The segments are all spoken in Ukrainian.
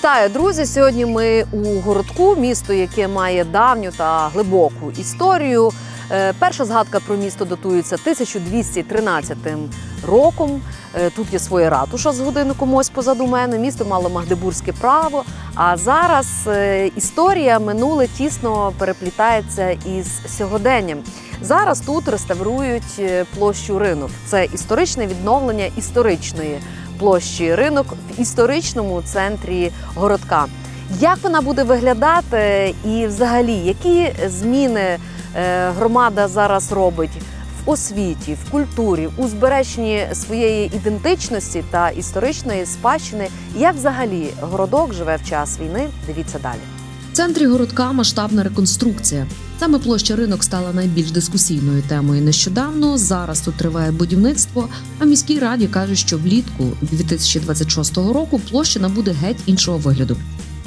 Вітаю, друзі! Сьогодні ми у городку, місто, яке має давню та глибоку історію. Е, Перша згадка про місто датується 1213 роком. Е, Тут є своя ратуша з годинником ось позаду мене. Місто мало магдебурзьке право. А зараз е, історія минуле тісно переплітається із сьогоденням. Зараз тут реставрують площу ринок. Це історичне відновлення історичної площі ринок в історичному центрі городка. Як вона буде виглядати, і взагалі, які зміни е, громада зараз робить в освіті, в культурі, у збереженні своєї ідентичності та історичної спадщини? Як взагалі городок живе в час війни? Дивіться далі. В центрі городка масштабна реконструкція. Саме площа ринок стала найбільш дискусійною темою нещодавно. Зараз тут триває будівництво. А в міській раді кажуть, що влітку 2026 року площа набуде геть іншого вигляду.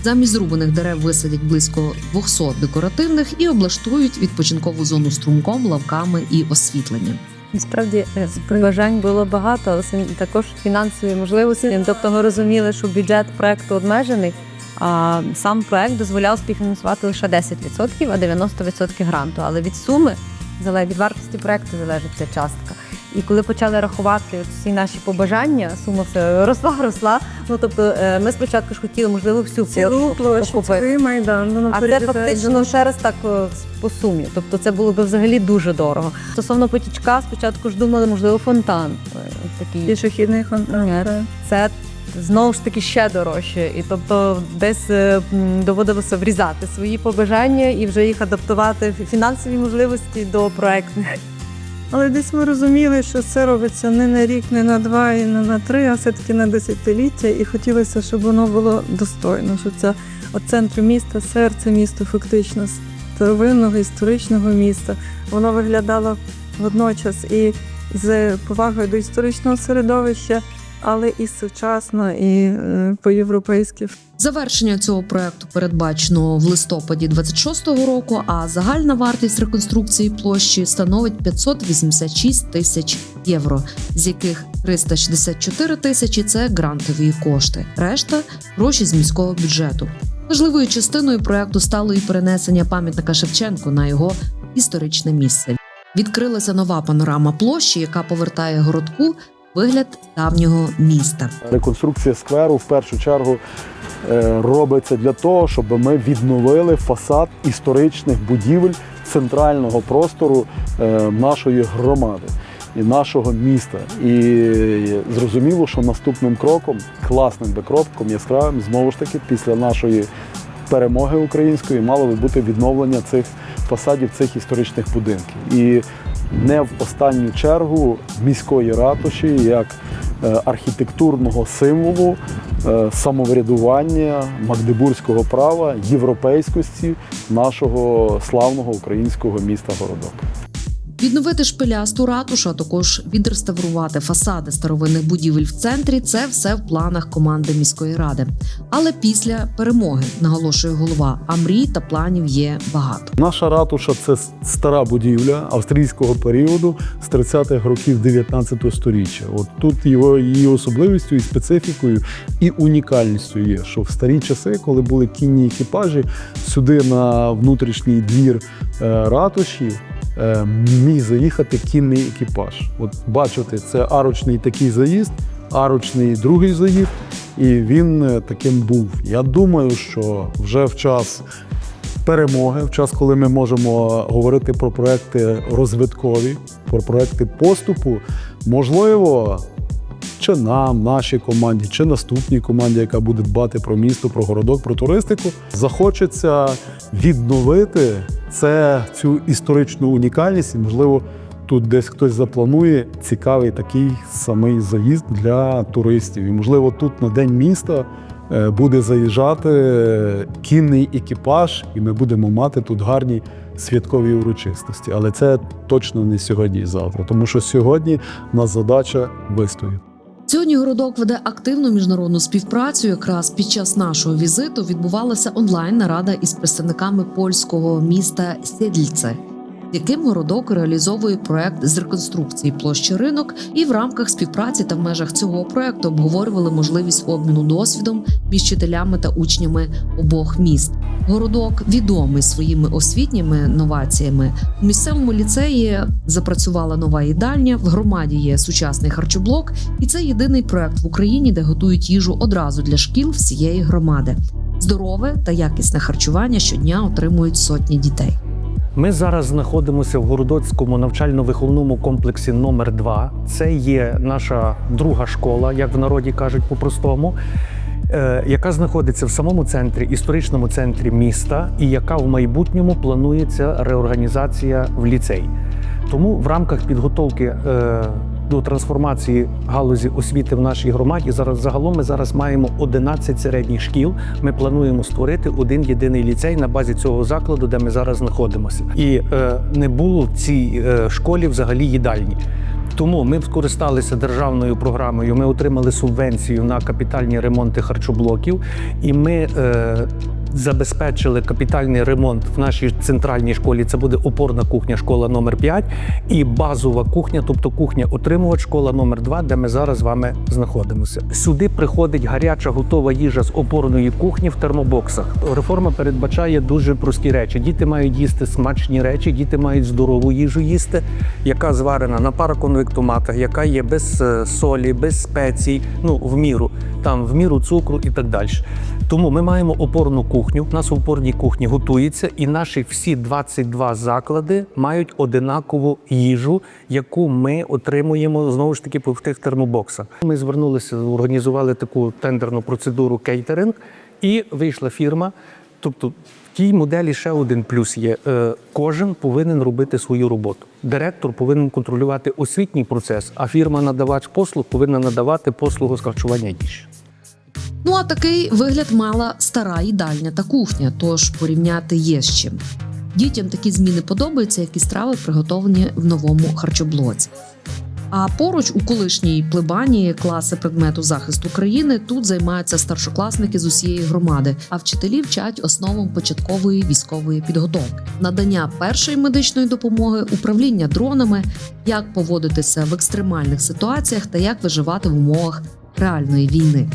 Замість зрубаних дерев висадять близько 200 декоративних і облаштують відпочинкову зону струмком, лавками і освітленням. Насправді е, бажань було багато, але також фінансові можливості. Тобто ми розуміли, що бюджет проекту обмежений. А сам проект дозволяв співфінансувати лише 10%, а 90% гранту. Але від суми залежить від вартості проекту залежить ця частка. І коли почали рахувати всі наші побажання, сума все росла, росла. Ну тобто е, ми спочатку ж хотіли, можливо, всю Цілу площу, цілий майдан. Ну, А це фактично ну, ще раз так по сумі. Тобто це було б взагалі дуже дорого. Стосовно потічка, спочатку ж думали, можливо, фонтан. е, Такий. пішохідний фонтан. Це знову ж таки ще дорожче. І тобто десь е, доводилося врізати свої побажання і вже їх адаптувати в фінансові можливості до проектних. Але десь ми розуміли, що це робиться не на рік, не на два і не на три, а все-таки на десятиліття. І хотілося, щоб воно було достойно. Що це от центр міста, серце міста, фактично старовинного історичного міста. Воно виглядало водночас і з повагою до історичного середовища, але і сучасно, і е, по-європейськи. Завершення цього проекту передбачено в листопаді 26-го року, а загальна вартість реконструкції площі становить 586 тисяч євро, з яких 364 тисячі це грантові кошти. Решта гроші з міського бюджету. Важливою частиною проекту стало і перенесення пам'ятника Шевченку на його історичне місце. Відкрилася нова панорама площі, яка повертає городку вигляд давнього міста. Реконструкція скверу в першу чергу е, робиться для того, щоб ми відновили фасад історичних будівель центрального простору е, нашої громади і нашого міста. І зрозуміло, що наступним кроком, класним би кроком, яскравим, знову ж таки, після нашої перемоги української мало би бути відновлення цих фасадів цих історичних будинків. І не в останню чергу міської ратуші як е, архітектурного символу е, самоврядування магдебурзького права, європейськості нашого славного українського міста Городок. Відновити шпилясту ратушу, а також відреставрувати фасади старовинних будівель в центрі це все в планах команди міської ради. Але після перемоги наголошує голова, а мрій та планів є багато. Наша ратуша це стара будівля австрійського періоду з 30-х років 19 століття. От тут його її особливістю і специфікою і унікальністю є, що в старі часи, коли були кінні екіпажі, сюди на внутрішній двір е, ратуші. Е, Міг заїхати кінний екіпаж. От бачите, це арочний такий заїзд, арочний другий заїзд, і він е, таким був. Я думаю, що вже в час перемоги, в час, коли ми можемо говорити про проекти розвиткові, про проекти поступу, можливо, чи нам, нашій команді, чи наступній команді, яка буде дбати про місто, про городок, про туристику, захочеться відновити це цю історичну унікальність, і можливо. Тут десь хтось запланує цікавий такий самий заїзд для туристів. І, можливо, тут на день міста е, буде заїжджати кінний екіпаж, і ми будемо мати тут гарні святкові урочистості. Але це точно не сьогодні і завтра, тому що сьогодні у нас задача вистояти. Сьогодні городок веде активну міжнародну співпрацю. Якраз під час нашого візиту відбувалася онлайн нарада із представниками польського міста Сєдльце. Яким городок реалізовує проект з реконструкції площі ринок, і в рамках співпраці та в межах цього проекту обговорювали можливість обміну досвідом між вчителями та учнями обох міст. Городок відомий своїми освітніми новаціями. У місцевому ліцеї запрацювала нова їдальня. В громаді є сучасний харчоблок, і це єдиний проект в Україні, де готують їжу одразу для шкіл всієї громади. Здорове та якісне харчування щодня отримують сотні дітей. Ми зараз знаходимося в Городоцькому навчально-виховному комплексі номер 2 Це є наша друга школа, як в народі кажуть по-простому, е, яка знаходиться в самому центрі, історичному центрі міста, і яка в майбутньому планується реорганізація в ліцей. Тому в рамках підготовки е, до трансформації галузі освіти в нашій громаді зараз загалом ми зараз маємо 11 середніх шкіл. Ми плануємо створити один єдиний ліцей на базі цього закладу, де ми зараз знаходимося. І е, не було в цій е, школі взагалі їдальні. Тому ми скористалися державною програмою. Ми отримали субвенцію на капітальні ремонти харчоблоків, і ми е, забезпечили капітальний ремонт в нашій центральній школі. Це буде опорна кухня, школа номер 5 і базова кухня, тобто кухня отримувач, школа номер 2 де ми зараз з вами знаходимося. Сюди приходить гаряча готова їжа з опорної кухні в термобоксах. Реформа передбачає дуже прості речі. Діти мають їсти смачні речі, діти мають здорову їжу їсти, яка зварена на параконвектоматах, яка є без е, солі, без спецій, ну в міру, там в міру цукру і так далі. Тому ми маємо опорну кухню. У нас в опорній кухні готується, і наші всі 22 заклади мають одинакову їжу, яку ми отримуємо знову ж таки по тих термобоксах. Ми звернулися, організували таку тендерну процедуру кейтеринг, і вийшла фірма. Тобто в тій моделі ще один плюс є: Е, кожен повинен робити свою роботу. Директор повинен контролювати освітній процес, а фірма-надавач послуг повинна надавати послугу з харчування їжі. Ну а такий вигляд мала стара їдальня та кухня, тож порівняти є з чим. Дітям такі зміни подобаються, як і страви, приготовані в новому харчоблоці. А поруч у колишній плебанії класи предмету захисту країни тут займаються старшокласники з усієї громади, а вчителі вчать основам початкової військової підготовки, надання першої медичної допомоги, управління дронами, як поводитися в екстремальних ситуаціях та як виживати в умовах реальної війни.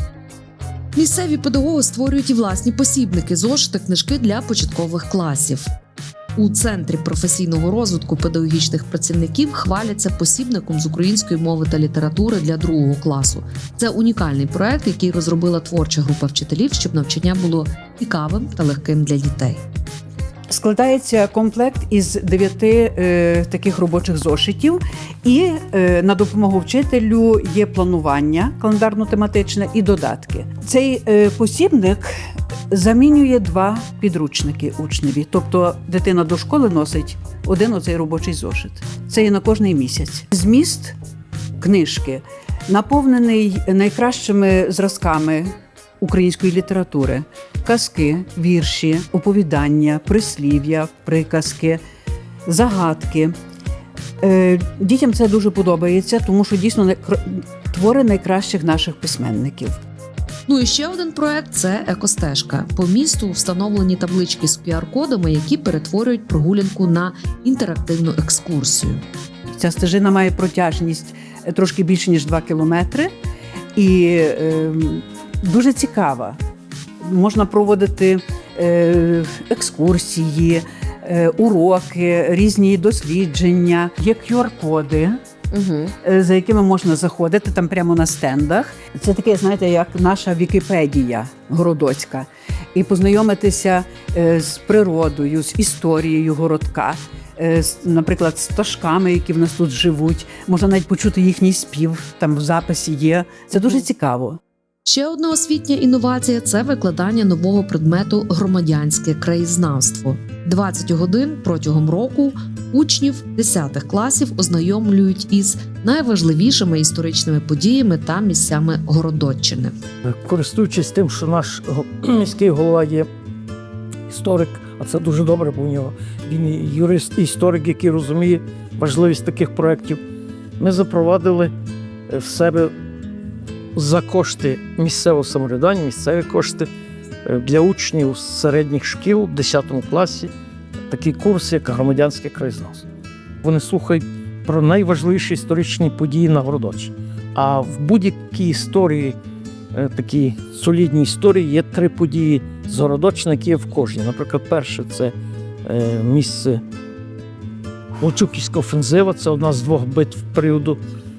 Місцеві педагоги створюють і власні посібники, зошити, книжки для початкових класів. У центрі професійного розвитку педагогічних працівників хваляться посібником з української мови та літератури для другого класу. Це унікальний проект, який розробила творча група вчителів, щоб навчання було цікавим та легким для дітей. Складається комплект із дев'яти е, таких робочих зошитів, і е, на допомогу вчителю є планування календарно-тематичне і додатки. Цей е, посібник замінює два підручники учневі. Тобто дитина до школи носить один оцей робочий зошит. Це є на кожний місяць. Зміст книжки наповнений найкращими зразками української літератури, казки, вірші, оповідання, прислів'я, приказки, загадки. Е, Дітям це дуже подобається, тому що дійсно твори найкращих наших письменників. Ну і ще один проект це екостежка. По місту встановлені таблички з QR-кодами, які перетворюють прогулянку на інтерактивну екскурсію. Ця стежина має протяжність е, трошки більше ніж 2 кілометри, і е, дуже цікава. Можна проводити е, екскурсії, е, уроки, різні дослідження. Є QR-коди. Угу. е, за якими можна заходити там прямо на стендах. Це таке, знаєте, як наша Вікіпедія городоцька, і познайомитися з природою, з історією городка. Наприклад, з пташками, які в нас тут живуть, можна навіть почути їхній спів, там в записі є. Це дуже цікаво. Ще одна освітня інновація це викладання нового предмету громадянське краєзнавство. 20 годин протягом року учнів 10 класів ознайомлюють із найважливішими історичними подіями та місцями Городоччини. користуючись тим, що наш міський голова є історик, а це дуже добре, бо у нього він юрист, і історик, який розуміє важливість таких проєктів. Ми запровадили е, в себе за кошти місцевого самоврядування, місцеві кошти е, для учнів середніх шкіл в 10 класі такий курс, як громадянське краєзнавство. Вони слухають про найважливіші історичні події на Городочі. А в будь-якій історії, е, такій солідній історії, є три події з Городочна, які є в кожній. Наприклад, перше це е, місце Волчуківська офензива, це одна з двох битв періоду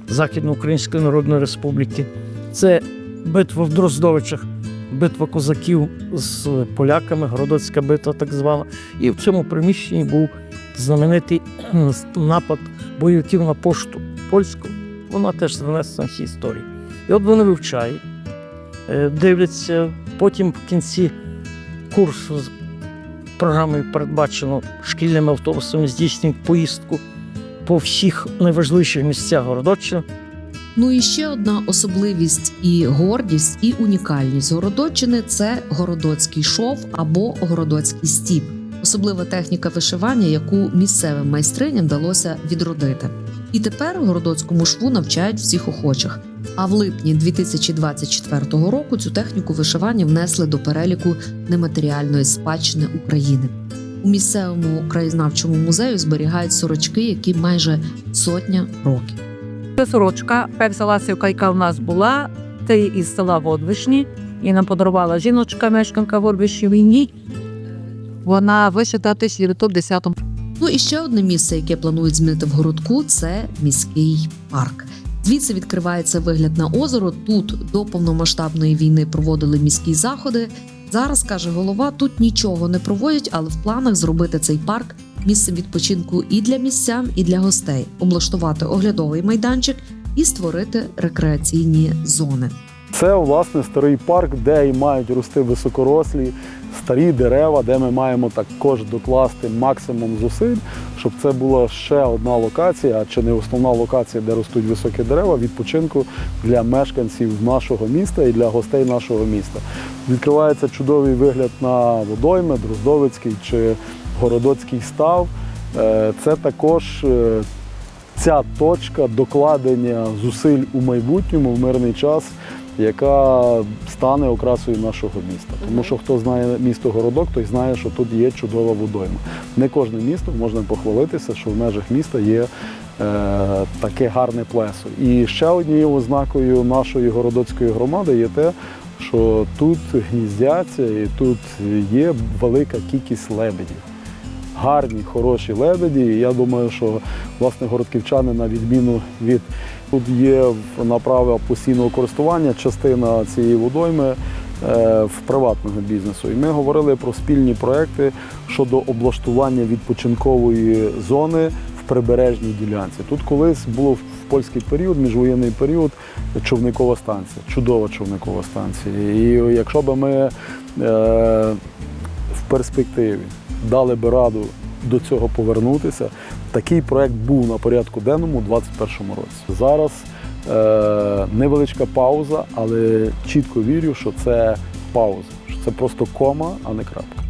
Західноукраїнської Народної Республіки. Це битва в Дроздовичах, битва козаків з поляками, Городоцька битва так звана. І в цьому приміщенні був знаменитий напад бойовиків на пошту польську. Вона теж занесена в цій історії. І от вони вивчають, е, дивляться, потім в кінці курсу з програмою передбачено шкільними автобусами здійснюють поїздку по всіх найважливіших місцях Городоччини. Ну і ще одна особливість і гордість, і унікальність Городоччини це городоцький шов або городоцький стіп, особлива техніка вишивання, яку місцевим майстриням вдалося відродити. І тепер городоцькому шву навчають всіх охочих. А в липні 2024 року цю техніку вишивання внесли до переліку нематеріальної спадщини України. У місцевому краєзнавчому музею зберігають сорочки, які майже сотня років. Це сорочка, перша ласівка, яка в нас була, це із села Водвишні. І нам подарувала жіночка, мешканка Водвишні. Вона вишита в 1910 Ну і ще одне місце, яке планують змінити в городку, це міський парк. Звідси відкривається вигляд на озеро. Тут до повномасштабної війни проводили міські заходи. Зараз каже голова, тут нічого не проводять, але в планах зробити цей парк місцем відпочинку і для містян, і для гостей, облаштувати оглядовий майданчик і створити рекреаційні зони. Це власне старий парк, де і мають рости високорослі, старі дерева, де ми маємо також докласти максимум зусиль, щоб це була ще одна локація, а чи не основна локація, де ростуть високі дерева, відпочинку для мешканців нашого міста і для гостей нашого міста. Відкривається чудовий вигляд на водойми, Дроздовицький чи Городоцький став. Е, Це також е, ця точка докладення зусиль у майбутньому в мирний час, яка стане окрасою нашого міста. Тому що хто знає місто Городок, той знає, що тут є чудова водойма. Не кожне місто можна похвалитися, що в межах міста є. е, Таке гарне плесо. І ще однією ознакою нашої городоцької громади є те, що тут гніздяться і тут є велика кількість лебедів гарні, хороші лебеді. І я думаю, що власне городківчани, на відміну від тут є на право постійного користування частина цієї водойми е, в приватного бізнесу. І ми говорили про спільні проекти щодо облаштування відпочинкової зони в прибережній ділянці. Тут колись було в польський період, міжвоєнний період, човникова станція, чудова човникова станція. І якщо б ми е, перспективі дали би раду до цього повернутися. Такий проект був на порядку денному у 2021 році. Зараз е, невеличка пауза, але чітко вірю, що це пауза, що це просто кома, а не крапка.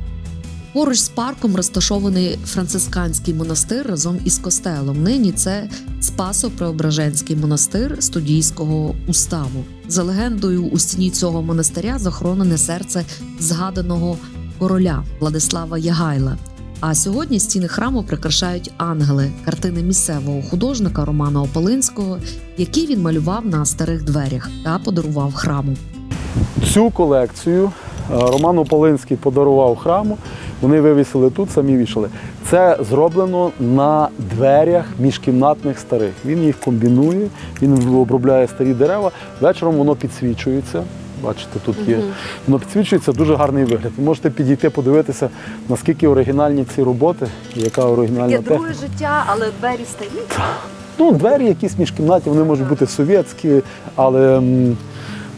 Поруч з парком розташований францисканський монастир разом із костелом. Нині це Спасо-Преображенський монастир студійського уставу. За легендою, у стіні цього монастиря захоронене серце згаданого короля Владислава Ягайла. А сьогодні стіни храму прикрашають ангели, картини місцевого художника Романа Ополинського, які він малював на старих дверях та подарував храму. Цю колекцію е, Роман Ополинський подарував храму. Вони вивісили тут, самі вішали. Це зроблено на дверях міжкімнатних старих. Він їх комбінує, він обробляє старі дерева. Вечором воно підсвічується. Бачите, тут є. Воно підсвічується дуже гарний вигляд. Ви можете підійти подивитися, наскільки оригінальні ці роботи, яка оригінальна Є техніка. друге життя, але двері стають. Ну, двері якісь міжкімнатні, вони можуть бути совєтські, але м,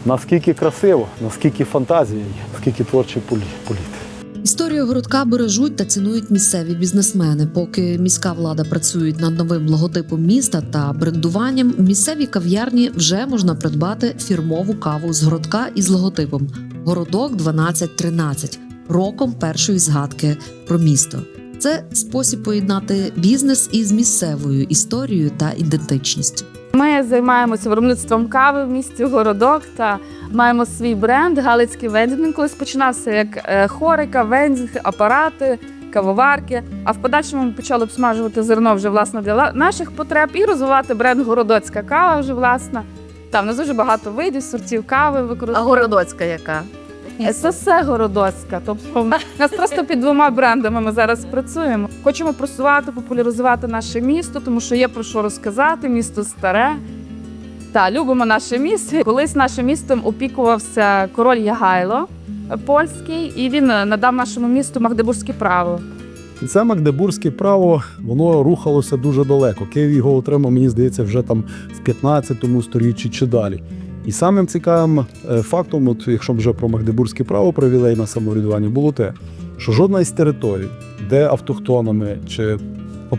наскільки красиво, наскільки фантазія є, наскільки творчий політ. Історію городка бережуть та цінують місцеві бізнесмени. Поки міська влада працює над новим логотипом міста та брендуванням, в місцевій кав'ярні вже можна придбати фірмову каву з городка із логотипом Городок 1213 роком першої згадки про місто. Це спосіб поєднати бізнес із місцевою історією та ідентичністю. Ми займаємося виробництвом кави в місті Городок та маємо свій бренд Галицький вендінг. Він колись починався як е, хорика, вендінг, апарати, кавоварки. А в подальшому ми почали обсмажувати зерно вже власне для наших потреб і розвивати бренд Городоцька кава вже власна. Там нас дуже багато видів, сортів кави А городоцька яка? Це все Городоцька. Тобто в нас просто під двома брендами ми зараз працюємо. Хочемо просувати, популяризувати наше місто, тому що є про що розказати. Місто старе. Та любимо наше місто. Колись нашим містом опікувався король Ягайло польський, і він е, надав нашому місту магдебурзьке право. І це Магдебурзьке право, воно рухалося дуже далеко. Київ його отримав, мені здається, вже там в 15 сторіччі чи далі. І самим цікавим е, фактом, от якщо вже про Магдебурзьке право привілейне самоврядування, було те, що жодна із територій, де автохтонами чи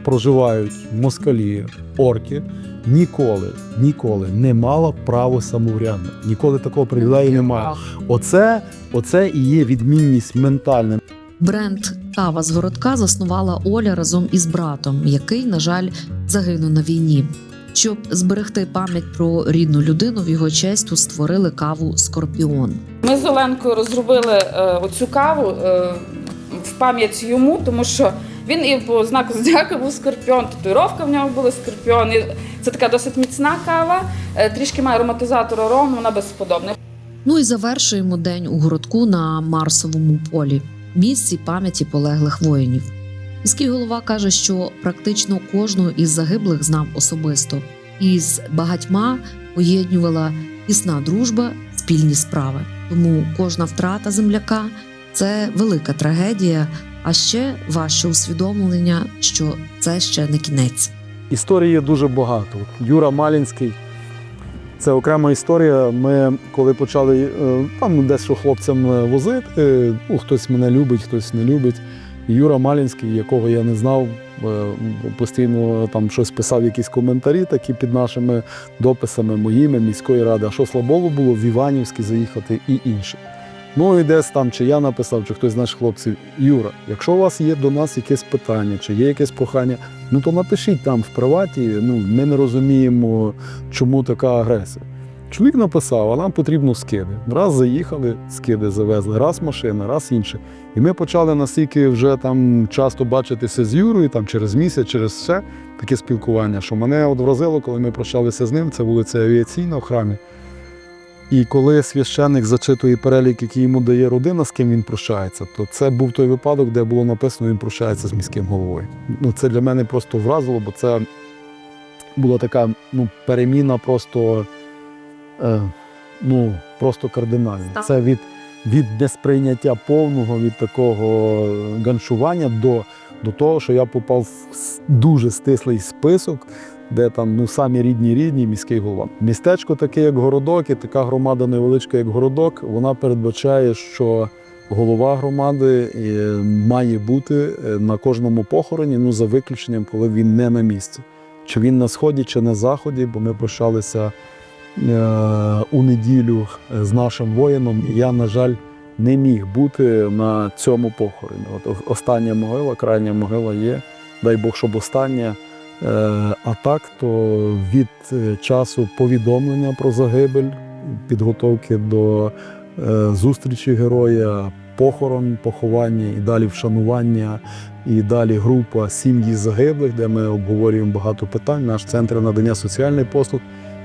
проживають москалі, орки, ніколи, ніколи не мала право самоврядне. Ніколи такого привілею немає. Оце, оце і є відмінність ментальна. Бренд Кава з городка заснувала Оля разом із братом, який, на жаль, загинув на війні. Щоб зберегти пам'ять про рідну людину, в його честь створили каву Скорпіон. Ми з Оленкою розробили е, оцю каву е, в пам'ять йому, тому що він і по знаку зодіака був скорпіон, татуїровка в нього була скорпіон. І це така досить міцна кава, е, трішки має ароматизатор арому, вона безподобна. Ну і завершуємо день у городку на Марсовому полі, місці пам'яті полеглих воїнів. Міський голова каже, що практично кожного із загиблих знав особисто, і з багатьма поєднувала тісна дружба, спільні справи. Тому кожна втрата земляка це велика трагедія, а ще важче усвідомлення, що це ще не кінець. Історії дуже багато. Юра Малінський це окрема історія. Ми коли почали е, там дещо хлопцям е, возити, ну, хтось мене любить, хтось не любить. Юра Малінський, якого я не знав, е, постійно там щось писав, якісь коментарі такі під нашими дописами моїми міської ради. А що слабово було в Іванівський заїхати і інше. Ну і десь там, чи я написав, чи хтось з наших хлопців. Юра, якщо у вас є до нас якесь питання, чи є якесь прохання, ну то напишіть там в приваті. Ну ми не розуміємо, чому така агресія. Чоловік написав, а нам потрібно скиди. Раз заїхали, скиди завезли, раз машина, раз інше. І ми почали настільки вже там часто бачитися з Юрою, там через місяць, через все таке спілкування, що мене от вразило, коли ми прощалися з ним. Це вулиця авіаційна в храмі. І коли священник зачитує перелік, який йому дає родина, з ким він прощається, то це був той випадок, де було написано, він прощається з міським головою. Ну, це для мене просто вразило, бо це була така ну, переміна просто, ну, просто кардинальна. Так. Це від, від несприйняття повного, від такого ганшування до, до того, що я попав в дуже стислий список, де там ну самі рідні рідні міський голова. Містечко таке, як городок, і така громада невеличка, як городок, вона передбачає, що голова громади е, має бути е, на кожному похороні, ну за виключенням, коли він не на місці. Чи він на сході, чи на заході, бо ми прощалися е, у неділю з нашим воїном. Я, на жаль, не міг бути на цьому похороні. От остання могила, крайня могила є. Дай Бог, щоб остання. Е, А так, то від е, часу повідомлення про загибель, підготовки до е, зустрічі героя, похорон, поховання і далі вшанування, і далі група сім'ї загиблих, де ми обговорюємо багато питань, наш центр надання соціальних послуг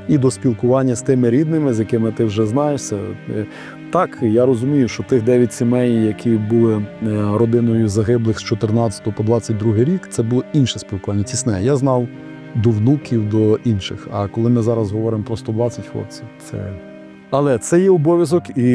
і до спілкування з тими рідними, з якими ти вже знаєшся. Е, Так, я розумію, що тих 9 сімей, які були е, родиною загиблих з 14 по 22 рік, це було інше спілкування, тісне. Я знав до внуків, до інших. А коли ми зараз говоримо про 120 хлопців, це. Але це є обов'язок, і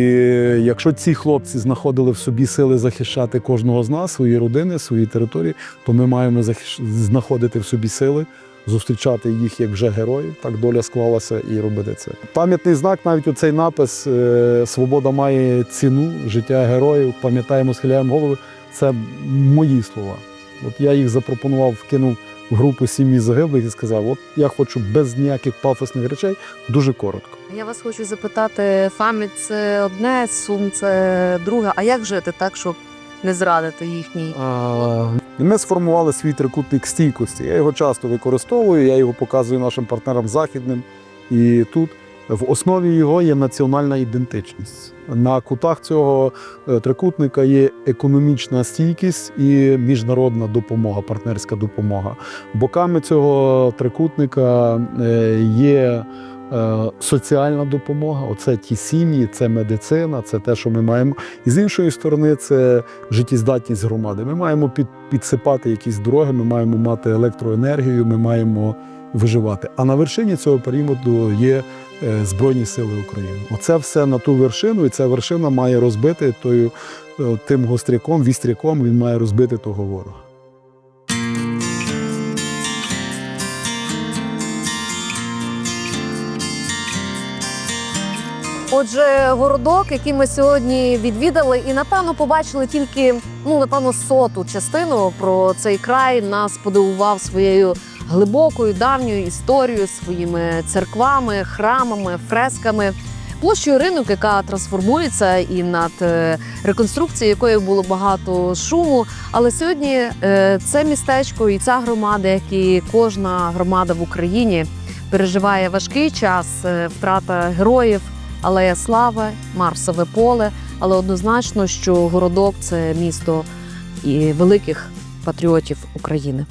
якщо ці хлопці знаходили в собі сили захищати кожного з нас, свої родини, свої території, то ми маємо знаходити в собі сили, зустрічати їх як вже героїв. Так доля склалася і робити це. Пам'ятний знак, навіть оцей напис е, Свобода має ціну, життя героїв, пам'ятаємо, схиляємо голови. Це мої слова. От я їх запропонував, вкинув в групу сім'ї загиблих і сказав: от я хочу без ніяких пафосних речей, дуже коротко. Я вас хочу запитати, пам'ять це одне, сум це друге. А як жити так, щоб не зрадити їхній? А, Ми сформували свій трикутник стійкості. Я його часто використовую, я його показую нашим партнерам західним і тут. В основі його є національна ідентичність. На кутах цього е, трикутника є економічна стійкість і міжнародна допомога, партнерська допомога. Боками цього трикутника е, є соціальна допомога. Оце ті сім'ї, це медицина, це те, що ми маємо. І з іншої сторони, це життєздатність громади. Ми маємо під, підсипати якісь дороги, ми маємо мати електроенергію, ми маємо виживати. А на вершині цього періоду є е, Збройні Сили України. Оце все на ту вершину, і ця вершина має розбити тою, е, тим гостряком, вістряком, він має розбити того ворога. Отже, городок, який ми сьогодні відвідали, і напевно побачили тільки ну напевно соту частину про цей край, нас подивував своєю глибокою давньою історією, своїми церквами, храмами, фресками. Площею ринок, яка трансформується, і над е, реконструкцією якої було багато шуму. Але сьогодні е, це містечко і ця громада, як і кожна громада в Україні, переживає важкий час, е, втрата героїв, алея слави, Марсове поле. Але однозначно, що городок це місто і великих патріотів України.